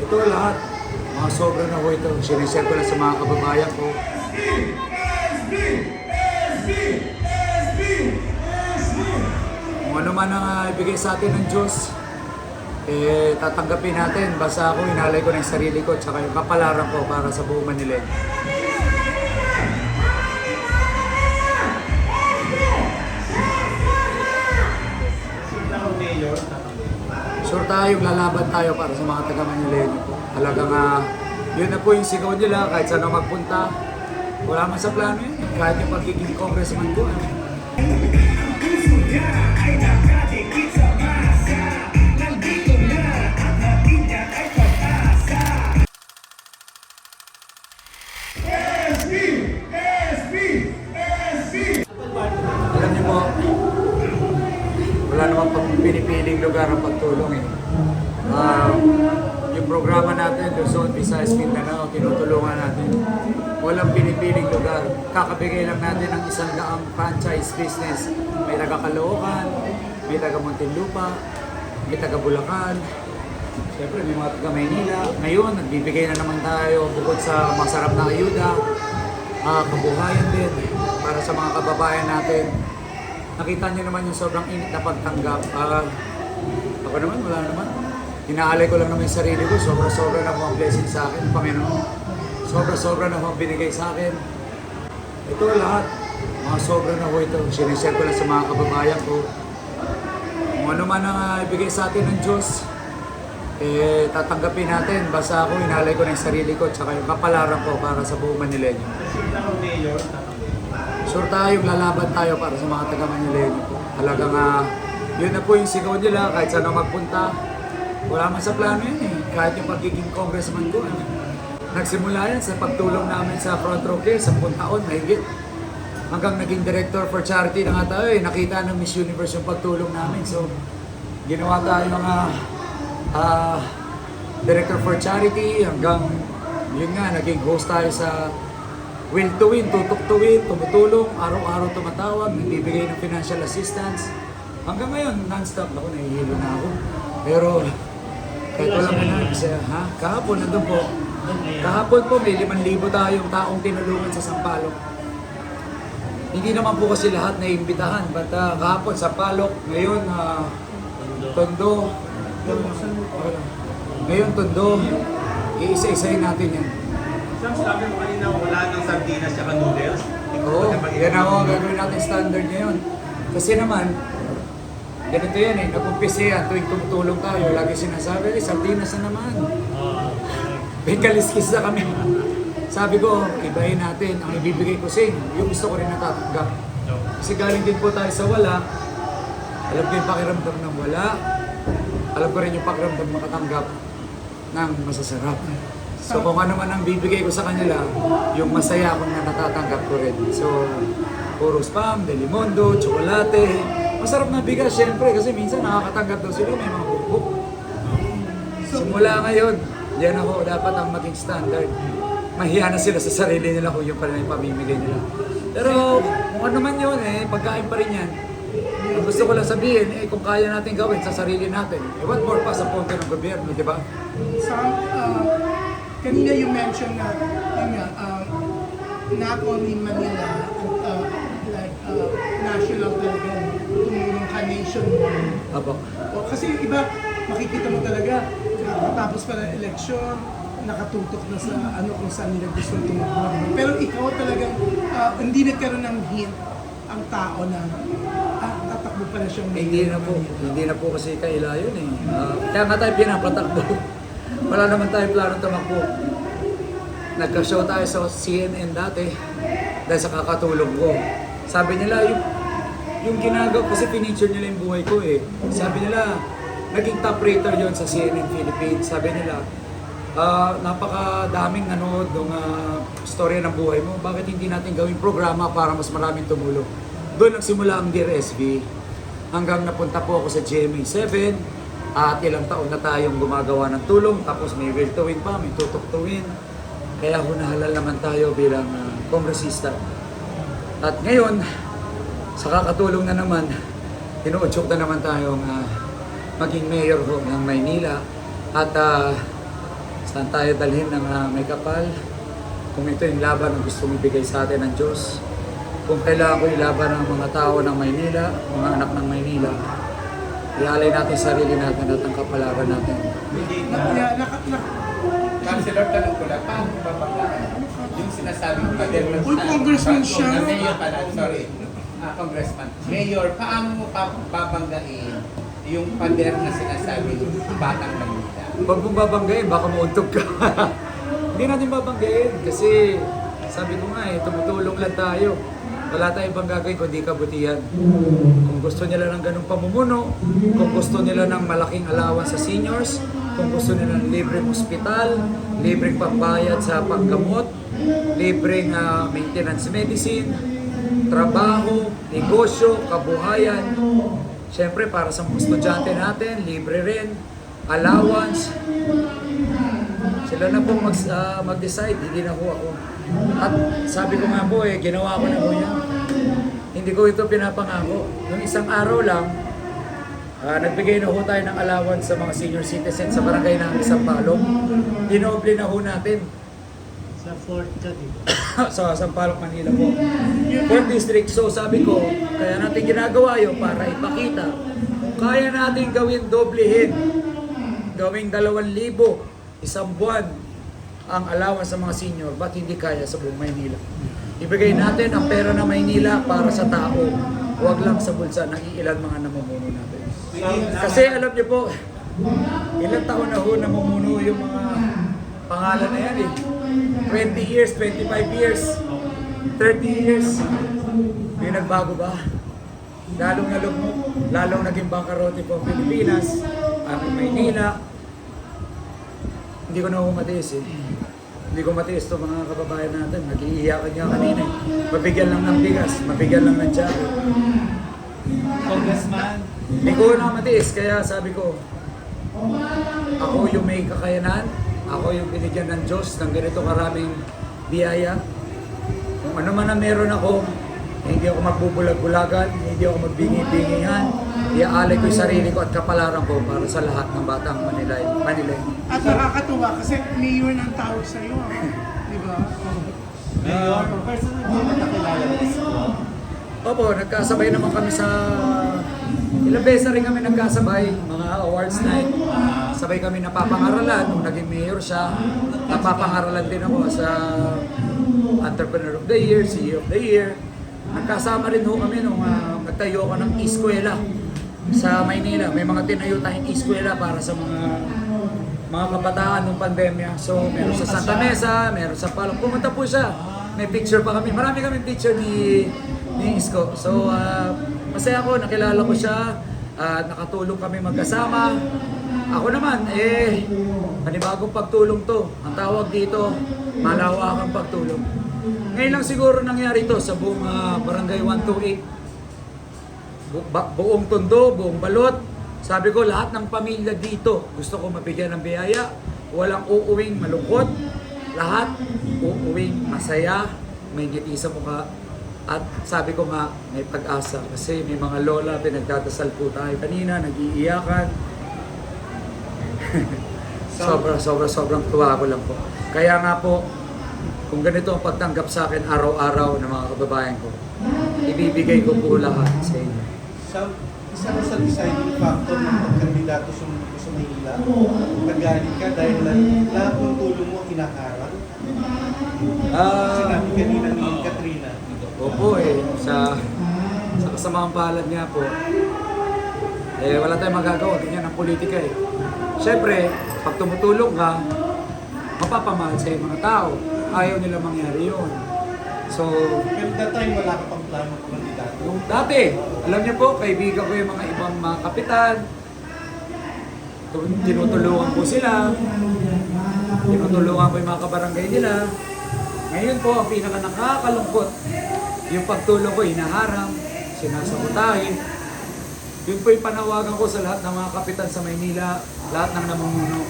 Ito lahat, mga sobra na ho ito. Sinishare ko lang sa mga kababayan ko. Kung ano man ang ah, ibigay sa atin ng Diyos, eh, tatanggapin natin. Basta ako, inalay ko na yung sarili ko, tsaka yung kapalaran ko para sa buong Manila. Sure tayo, lalaban tayo para sa mga taga Manileño po. Talagang ah, yun na po yung sigaw nila, kahit saan magpunta. Wala man sa plano yun. Kahit yung pagiging congressman ko. Ano. Kakabigay lang natin ng isang daang franchise business. May taga Caloocan, may taga Muntinlupa, may taga Bulacan, Siyempre, may mga taga Maynila. Ngayon, nagbibigay na naman tayo bukod sa masarap na ayuda, ah, kabuhayan din para sa mga kababayan natin. Nakita niyo naman yung sobrang init na pagtanggap. Ah, ako naman, wala naman. Inaalay ko lang naman yung sarili ko. Sobra-sobra na po ang blessing sa akin, Panginoon. Sobra-sobra na po ang binigay sa akin. Ito lahat, mga sobra na po ito. Sinishare ko lang sa mga kababayan ko. Kung ano man ang ah, ibigay sa atin ng Diyos, eh, tatanggapin natin. Basta ako, inalay ko na yung sarili ko, tsaka yung kapalaran ko para sa buong Manileño. Sure tayo, lalaban tayo para sa mga taga Manileño po. Talagang ah, yun na po yung sigaw nila, kahit saan magpunta. Wala man sa plano yun eh. Kahit yung pagiging congressman ko. Ano. Nagsimula yan sa pagtulong namin sa front row care, sa taon, mahigit. Hanggang naging director for charity na nga tayo eh. Nakita ng Miss Universe yung pagtulong namin. So, ginawa tayo ng ah, ah, director for charity hanggang yun nga, naging host tayo sa Will to Win, tutok to win, tumutulong, araw-araw tumatawag, nagbibigay ng financial assistance. Hanggang ngayon, non-stop ako, nahihilo na ako. Pero, kahit walang na, kasi, ha? Kahapon, nandun po. Kahapon po, may 5,000 tayong taong tinulungan sa Sampaloc. Hindi naman po kasi lahat na imbitahan, but ah, kahapon sa Palok, ngayon, ah, Tondo, ngayon Tondo, iisa-isayin natin yan. Sam, sabi mo kanina wala ng sardinas at noodles. Oo, yan ako gagawin natin standard ngayon. Kasi naman, ganito yan eh, nag-umpisa yan tuwing tumutulong tayo, lagi sinasabi, eh, sardinas na naman. May kaliskis na kami. Sabi ko, ibahin natin, ang ibibigay ko sa inyo, yung gusto ko rin natatanggap. Kasi galing din po tayo sa wala, alam ko yung pakiramdam ng wala, alam ko rin yung pakiramdam makatanggap ng masasarap. So kung ano man ang bibigay ko sa kanila, yung masaya akong na natatanggap ko rin. So, puro spam, delimondo, tsokolate, masarap na bigas syempre kasi minsan nakakatanggap daw sila may mga bukbuk. Simula ngayon, yan ako dapat ang maging standard. Mahiya na sila sa sarili nila kung yung pala yung pamimigay nila. Pero kung ano man yun eh, pagkain pa rin yan. Ang gusto ko lang sabihin, eh kung kaya natin gawin sa sarili natin, eh what more pa sa punto ng gobyerno, di ba? Sam, uh, kanina you mentioned na, yun nga, um, not only Manila, uh, like, uh, national talaga, tumulong ka nationwide. Apo. O, kasi iba, makikita mo talaga, tapos pa ng eleksyon, nakatutok na sa ano kung saan nila gusto tumulong. Pero ikaw talagang, uh, hindi nagkaroon ng hint ang tao na, ah, tatakbo pala siyang Eh, Hindi na po, hindi na po kasi kaila yun eh. Ah, kaya nga tayo pinapatakbo. Wala naman tayo plano tumakbo. Nagka-show tayo sa CNN dati dahil sa kakatulong ko. Sabi nila, yung, yung ginagawa, kasi pinicture nila yung buhay ko eh. Sabi nila, naging top rater yon sa CNN Philippines. Sabi nila, ah, napakadaming nanood ng ah, storya ng buhay mo. Bakit hindi natin gawing programa para mas maraming tumulong? Doon nagsimula ang Dear SB. Hanggang napunta po ako sa GMA 7 at ilang taon na tayong gumagawa ng tulong. Tapos may Will to Win pa, may Tutok to Win. Kaya hunahalal naman tayo bilang kongresista. At ngayon, sa kakatulong na naman, tinuutsok na naman tayong ah, maging mayor ho ng Maynila. At ah, Saan tayo dalhin ng ah, may kapal? Kung ito yung laban na gusto ibigay sa atin ng Diyos. Kung kailangan ko ilaban ng mga tao ng Maynila, mga anak ng Maynila, ialay natin sarili natin at ang kapalaran natin. Hindi Na, na. na, na, na, Councilor, tanong ko lang, paano babanggaan? Yung sinasabing pader ng Uy, congressman siya. Mayor pala, sorry. Ah, congressman. Mayor, paano mo pa babanggain yung pader na sinasabi ng Batang Manila? Huwag mong babanggain, baka mauntog ka. Hindi natin babanggain kasi sabi ko nga eh, tumutulong lang tayo. Wala tayong ibang gagawin kundi kabutihan. Kung gusto nila ng ganung pamumuno, kung gusto nila ng malaking allowance sa seniors, kung gusto nila ng libreng ospital, libreng pambayad sa paggamot, libreng ah, maintenance medicine, trabaho, negosyo, kabuhayan. Siyempre, para sa mga estudyante natin, libre rin, allowance. Sila na po mag, ah, mag-decide, hindi na po ako. At sabi ko nga po eh, ginawa ko na po yan. Hindi ko ito pinapangako. Nung isang araw lang, ah, nagbigay na ho tayo ng allowance sa mga senior citizens sa barangay namin sa Palong. Dinoble na ho natin Sa Fort ba? sa Sampaloc, Manila po. Fourth District, so sabi ko, kaya natin ginagawa yun para ipakita kaya natin gawin doblehin, gawing dalawang libo, isang buwan ang allowance sa mga senior, ba't hindi kaya sa buong Maynila? Ibigay natin ang pera ng Maynila para sa tao, huwag lang sa bulsa ng ilan mga namumuno natin. Kasi alam niyo po, ilang taon na ho namumuno yung mga pangalan na yan eh. 20 years, 25 years, 30 years. May nagbago ba? Lalong nalugmok, lalong naging bangkarote po ang Pilipinas, ang Maynila. Hindi ko na ako matiis eh. Hindi ko matiis to mga kababayan natin. Nag-iiyakan niya kanina eh. Mabigyan lang ng bigas, mabigyan lang ng tiyago. Congressman, Hindi ko na matiis, kaya sabi ko, ako yung may kakayanan, ako yung binigyan ng Diyos ng ganito karaming biyaya. Kung ano man ang meron ako, hindi ako magbubulag-bulagan, hindi ako magbingi-bingihan, iaalay ko yung sarili ko at kapalaran ko para sa lahat ng batang Manila. Manila. at nakakatuwa kasi mayor ng tawag sa'yo. ah. Di ba? Mayor, personal mo nakilala? Opo, nagkasabay naman kami sa... Ilang beses na rin kami nagkasabay, mga awards night. Sabay kami napapangaralan nung naging mayor siya. Napapangaralan din ako sa Entrepreneur of the Year, CEO of the Year. Nagkasama rin ho kami nung uh, nagtayo ako ng eskwela sa Maynila. May mga tinayo tayong eskwela para sa mga mga kabataan nung pandemya. So, meron sa Santa Mesa, meron sa Palong. Pumunta po siya. May picture pa kami. Marami kami picture ni ni Isko. So, ah, masaya ako. Nakilala ko siya. at nakatulong kami magkasama. Ako naman, eh, panibagong pagtulong to. Ang tawag dito, malawakang pagtulong. Ngayon lang siguro nangyari to sa buong ah, Barangay 128 bu- ba- buong tondo, buong balot. Sabi ko, lahat ng pamilya dito, gusto ko mabigyan ng biyaya. Walang uuwing malungkot. Lahat uuwing masaya, may ngiti sa mukha. At sabi ko nga, may pag-asa. Kasi may mga lola, pinagdadasal po tayo kanina, nag-iiyakan. Sobra, sobra, sobrang tuwa ko lang po. Kaya nga po, kung ganito ang pagtanggap sa akin araw-araw ng mga kababayan ko, ibibigay ko po lahat sa inyo. sa isa ka sa deciding factor ng pagkandidato sa, sa Maynila. Nagalit ka dahil la- lahat ng tulong mo kinakaral. Ah, Sinabi kanina ni Katrina. opo eh, sa, sa kasamaang palad nga po, eh wala tayong magagawa, ganyan ang politika eh. Siyempre, pag tumutulong ka, mapapamahal sa mga tao. Ayaw nila mangyari yun. So, Pero that time wala ka pang plano ng kandidato. Yung dati, alam niyo po, kaibigan ko yung mga ibang mga kapitan. Tu- Tinutulungan ko sila. Tinutulungan ko yung mga kabarangay nila. Ngayon po, ang pinaka nakakalungkot, yung pagtulong ko, hinaharang, sinasabotahin. Yun po yung panawagan ko sa lahat ng mga kapitan sa Maynila, lahat ng namumuno.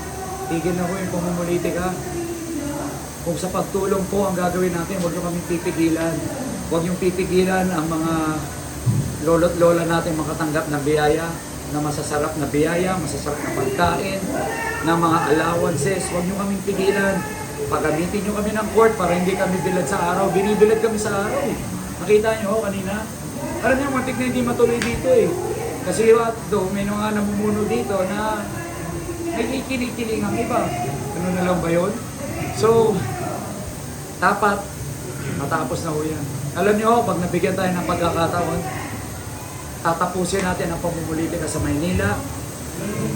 Tigil na po yung pumumulitika. Kung sa pagtulong po ang gagawin natin, huwag niyo kaming pipigilan. Huwag niyong pipigilan ang mga lolo't lola natin makatanggap ng biyaya, na masasarap na biyaya, masasarap na pagkain, ng mga allowances. Huwag nyo kaming pigilan. Pagamitin nyo kami ng court para hindi kami bilad sa araw. Binibilad kami sa araw. Nakita nyo oh, kanina? Alam niyo, matik na hindi matuloy dito eh. Kasi what do, may mga namumuno dito na may kikilig-kiling ang iba. Ano na lang ba yun? So, dapat matapos na ho yan. Alam niyo, pag nabigyan tayo ng pagkakataon, tatapusin natin ang pamumulitika sa Maynila.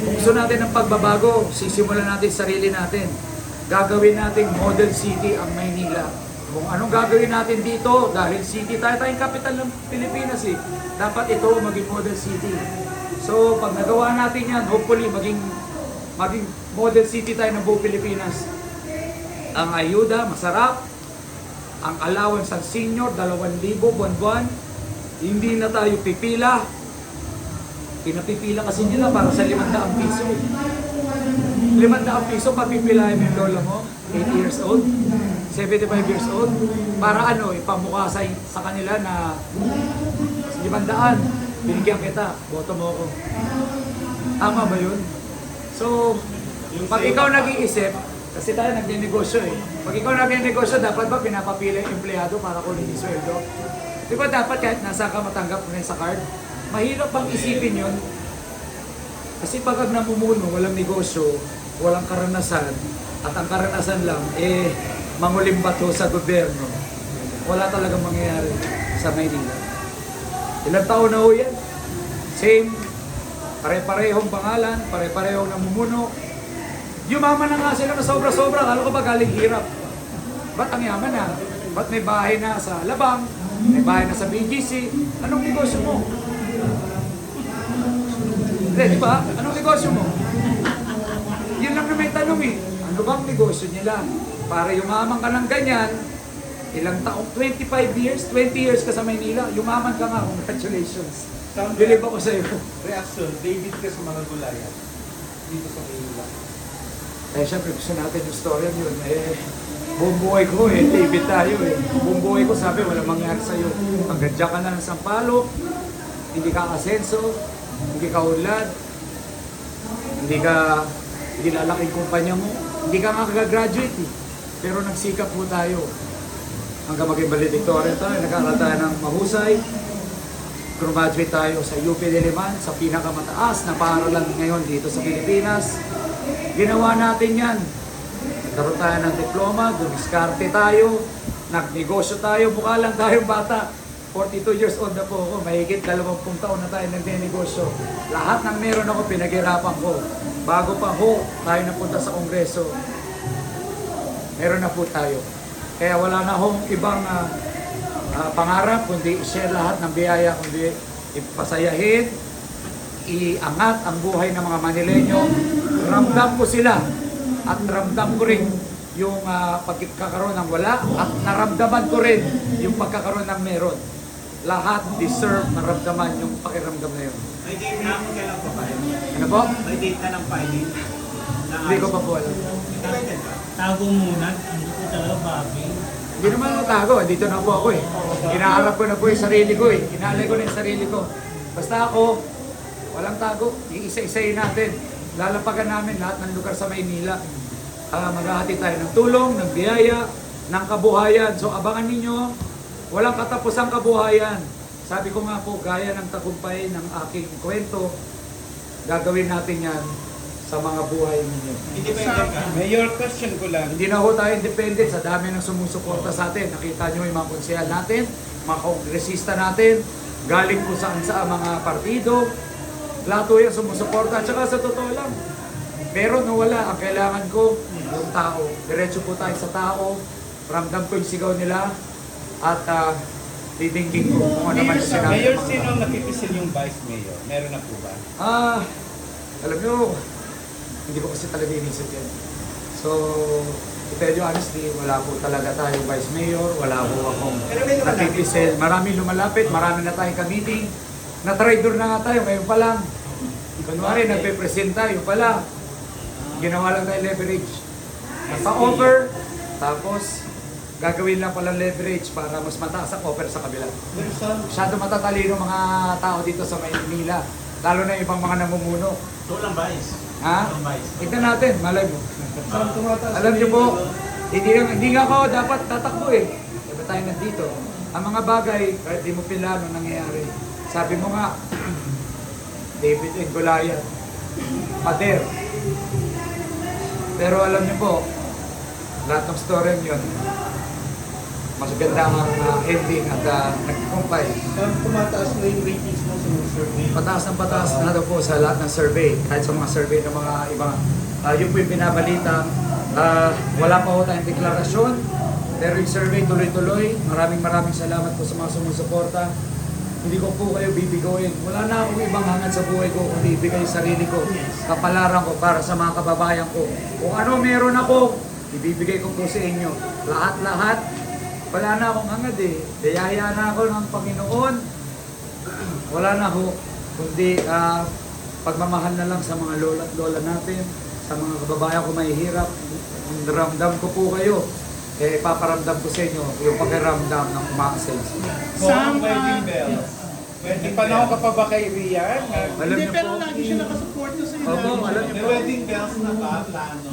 Kung gusto natin ng pagbabago, sisimulan natin sa sarili natin. Gagawin nating model city ang Maynila. Kung anong gagawin natin dito, dahil city tayo, tayong capital ng Pilipinas eh. Dapat ito maging model city. So, pag nagawa natin yan, hopefully maging maging model city tayo ng buong Pilipinas. Ang ayuda, masarap. Ang allowance ng senior, 2,000 buwan-buwan. Hindi na tayo pipila. Pinapipila kasi nila para sa 500 piso. 500 piso, papipilahin mo yung lola mo, 8 years old, 75 years old, para ano, ipamukha sa, sa kanila na 500, binigyan kita, boto mo ako. Tama ba yun? So, pag ikaw nag-iisip, kasi tayo nagnenegosyo eh. Pag ikaw nagnenegosyo, dapat ba pinapapila yung empleyado para kunin yung sweldo? Di ba dapat kahit nasa ka matanggap mo na sa card? Mahirap bang isipin yun? Kasi pag namumuno, walang negosyo, walang karanasan, at ang karanasan lang, eh, mangulimbato sa gobyerno, wala talagang mangyayari sa Maynila. Ilang taon na ho yan? Same, pare-parehong pangalan, pare-parehong namumuno. Yumaman na nga sila na sobra-sobra, kala ko ba galing hirap? Ba't ang yaman na? Ba't may bahay na sa Labang? May bahay na sa BGC? Anong negosyo mo? Hindi, di ba? Anong negosyo mo? Yun lang na may tanong eh. Ano bang negosyo nila? Para yumaman ka ng ganyan, ilang taong, 25 years, 20 years ka sa Maynila, yumaman ka nga, congratulations. Bilib ako sa'yo. Reaction, David ka sa mga gulaya dito sa Manila. Eh, syempre, gusto natin yung story yun. Eh, buong buhay ko eh, David tayo eh. Buong buhay ko sabi, walang mangyari sa'yo. Hanggang dyan ka na ng sampalo, hindi ka asenso, hindi ka unlad, hindi ka, hindi lalaki yung kumpanya mo, hindi ka nga gagraduate eh. Pero nagsikap po tayo. Hanggang maging valedictorian tayo, nag-aaral tayo ng mahusay, graduate tayo sa UP Diliman, sa pinakamataas na paaralan ngayon dito sa Pilipinas. Ginawa natin yan. Nagkaroon tayo ng diploma, dumiskarte tayo, nagnegosyo tayo, mukha lang tayong bata. 42 years old na po ako, mahigit 20 taon na tayo nagnenegosyo. Lahat ng meron ako, pinaghirapan ko. Bago pa ho, tayo napunta sa Kongreso, meron na po tayo. Kaya wala na hong ibang ah, ah, pangarap, kundi i-share lahat ng biyaya, kundi ipasayahin, iangat ang buhay ng mga Manileño. Ramdam ko sila at ramdam ko rin yung ah, pagkakaroon ng wala at naramdaman ko rin yung pagkakaroon ng meron. Lahat deserve maramdaman yung pakiramdam na yun. May date na kung kailan pa ba? Ano po? May date na ng filing. Na Hindi ko pa po alam. Pwede ba? Tago muna, hindi ko talaga babi. Hindi naman natago, dito na po ako eh. Inaarap ko na po yung sarili ko eh. Inalay ko na yung sarili ko. Basta ako, walang tago. Iisa-isayin natin. Lalapagan namin lahat ng lugar sa Maynila. Ah, maghahati tayo ng tulong, ng biyaya, ng kabuhayan. So abangan ninyo, walang katapusang kabuhayan. Sabi ko nga po, gaya ng tagumpay ng aking kwento, gagawin natin yan sa mga buhay ninyo. Independent ka. Mayor, question ko lang. Hindi na ho tayo independent sa dami ng sumusuporta sa atin. Nakita nyo yung mga konsehal natin, mga kongresista natin, galing kung saan sa mga partido. Lahat ho yan sumusuporta. At saka sa totoo lang, meron o wala, ang kailangan ko, yung tao. Diretso po tayo sa tao. Ramdam ko yung sigaw nila. At uh, didinggin ko kung ano man yung sinabi. Mayor, sino nakikisil yung vice mayor? Meron na po ba? Ah, alam nyo, hindi ko kasi talaga inisip yan. So, to tell you honestly, wala po talaga tayong vice mayor, wala po akong nakikisil. Marami lumalapit, marami na tayong ka-meeting. Na-traitor na nga tayo, ngayon pa lang. Kunwari, nagpe-present tayo pala. Ginawa lang tayo leverage. Nagpa-offer, tapos gagawin lang palang leverage para mas mataas ang offer sa kabila. Masyado matatalino mga tao dito sa Maynila. Lalo na yung ibang mga namumuno. Ito lang ba is? Ha? Tignan natin, malay mo. Alam niyo po, hindi, hindi nga ako dapat tatakbo eh. Diba tayo nandito? Ang mga bagay, kahit di mo pilano nangyayari. Sabi mo nga, David and Goliath, pader. Pero alam niyo po, lahat ng story yun, mas ganda ang uh, ending at uh, nagkukumpay. Saan tumataas na yung ratings mo sa mga survey? Pataas ng pataas na daw po sa lahat ng survey, kahit sa mga survey ng mga ibang, uh, yun po yung binabalita. Ah, wala pa po tayong deklarasyon, pero yung survey tuloy-tuloy. Maraming maraming salamat po sa mga sumusuporta. Hindi ko po kayo bibigoyin. Wala na akong ibang hangad sa buhay ko, kundi ibigay yung sarili ko. Kapalaran ko para sa mga kababayan ko. Kung ano meron ako, ibibigay ko po sa inyo. Lahat-lahat, wala na akong hangad eh. Dayaya na ako ng Panginoon wala na ho, kundi ah, pagmamahal na lang sa mga lola at lola natin, sa mga kababayan ko mahihirap. Ramdam ko po kayo. Eh, paparamdam ko sa inyo yung pakiramdam ng umaasenso. Sam, wedding bells. May panahon ka pa ba kay Rian? Alam Hindi, pero po, lagi siya nakasupport na sa iyo. Opo, alam niyo May wedding bells na ba? Plano?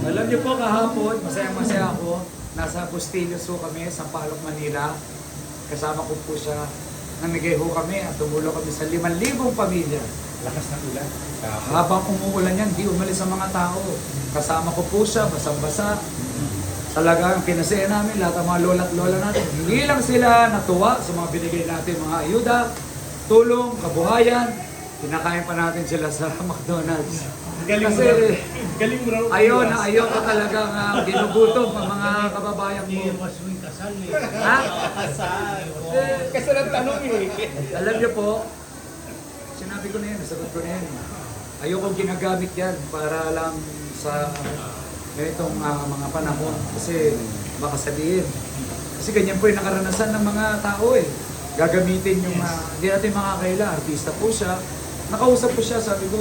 alam niyo po kahapon, masayang-masaya ako. Nasa Bustillos ho kami, sa Palok, Manila. Kasama ko po siya. Namigay ho kami at tumulong kami sa 5,000 pamilya. Lakas ng ulan. Habang umuulan yan, di umalis ang mga tao. Kasama ko po siya, basang-basa. Talaga ang pinasaya namin, lahat ng mga lola at lola natin. Hindi lang sila natuwa sa mga binigay natin, mga ayuda, tulong, kabuhayan. Pinakain pa natin sila sa McDonald's. Galing Kasi. Galing mo raw. ayaw na ayaw ko talagang uh, ginugutom ang mga kababayan Hindi mo. mas may kasal eh. Ha? Kasal. Eh, Kasi ang tanong eh. alam niyo po, sinabi ko na yan, nasagot ko na yan. Ayokong ginagamit yan para lang sa ganitong ah, mga panahon. Kasi baka sabihin. Kasi ganyan po yung nakaranasan ng mga tao eh. Gagamitin yung, ah, hindi natin makakaila. Artista po siya. Nakausap ko siya, sabi ko,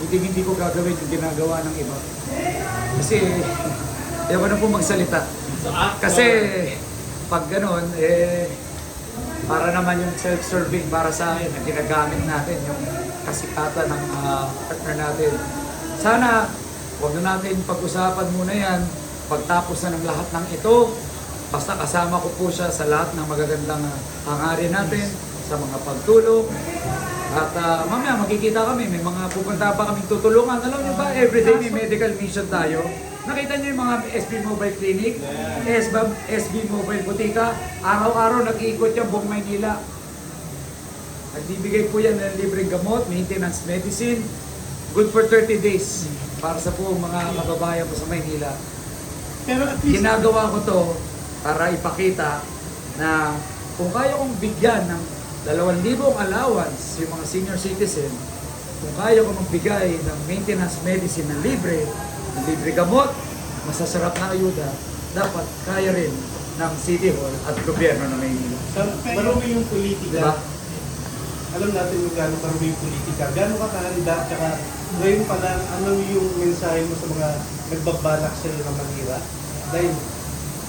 hindi hindi ko gagawin yung ginagawa ng iba. Kasi, ayaw ko na po magsalita. Kasi pag ganun, eh, para naman yung self-serving para sa akin na ginagamit natin yung kasikatan ng ah, partner natin. Sana, huwag na natin pag-usapan muna yan. Pagtapos na ng lahat ng ito, basta kasama ko po siya sa lahat ng magagandang ah, hangarin natin, sa mga pagtulong. At ah, mamaya makikita kami, may mga pupunta pa kaming tutulungan. Alam niyo ba, everyday may medical mission tayo. Nakita niyo yung mga SB Mobile Clinic, SB, SB Mobile Butika, araw-araw nag-iikot yan buong Maynila. Nagbibigay po yan ng libreng gamot, maintenance medicine, good for 30 days para sa po mga kababayan po sa Maynila. Pero at least, Ginagawa ko to para ipakita na kung kaya kong bigyan ng 2,000 allowance yung mga senior citizen, kung kaya ko magbigay ng maintenance medicine na libre, ng libre gamot, masasarap na ayuda, dapat kaya rin ng City Hall at gobyerno ng Maynila. Sa marumi yung politika. Diba? Alam natin yung gano'ng marumi yung politika. Gano'n ka kahanda, tsaka ngayon pa lang, ano yung mensahe mo sa mga nagbabalak sa'yo ng manira? Dahil,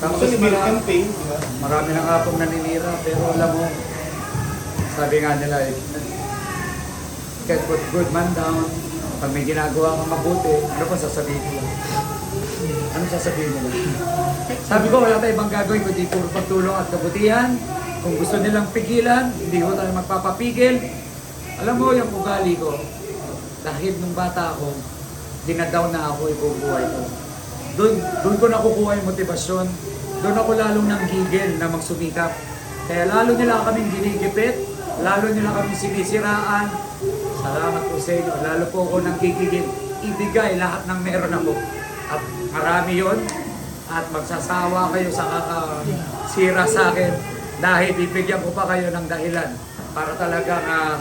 Tapos mara- campaign, di ba? Marami na nga pong naninira, pero alam mo, sabi nga nila, eh, can't put good man down. Pag may ginagawa kang mabuti, ano pa sasabihin nila? Ano sasabihin nila? Sabi ko, wala tayong ibang gagawin kundi puro pagtulong at kabutihan. Kung gusto nilang pigilan, hindi ko tayo magpapapigil. Alam mo, yung ugali ko, dahil nung bata ako, dinadaw na ako yung buhay ko. Doon, doon ko nakukuha yung motivasyon. Doon ako lalong nanggigil na magsumikap. Kaya lalo nila kaming ginigipit, lalo nila kaming sinisiraan. Salamat po sa inyo. Lalo po ako nanggigigil. Ibigay lahat ng meron ako. At marami yon At magsasawa kayo sa kakasira sa akin dahil bibigyan ko pa kayo ng dahilan para talagang ah,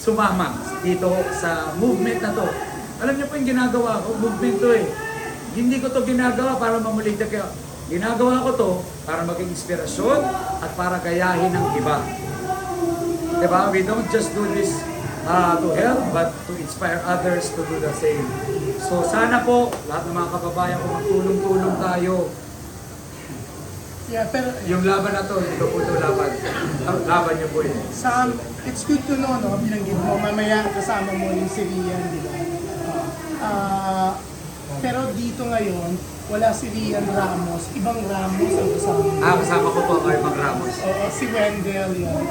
sumama dito sa movement na to. Alam niyo po yung ginagawa ko, movement to eh. Hindi ko to ginagawa para mamuligtad kayo. Ginagawa ko to para maging inspirasyon at para gayahin ng iba. Diba? We don't just do this uh, to help, but to inspire others to do the same. So sana po, lahat ng mga kababayan ko magtulong-tulong tayo. yeah, pero Yung laban na to, hindi po ito laban. Laban niyo po yun. Sam, it's good to know, no? Binanggit mo, mamaya kasama mo yung si Rian, di ba? Uh, Ah, pero dito ngayon, wala si Rian Ramos. Ibang Ramos ang kasama. Ah, kasama ko po ang Armang Ramos. Oo, si Wendell yun.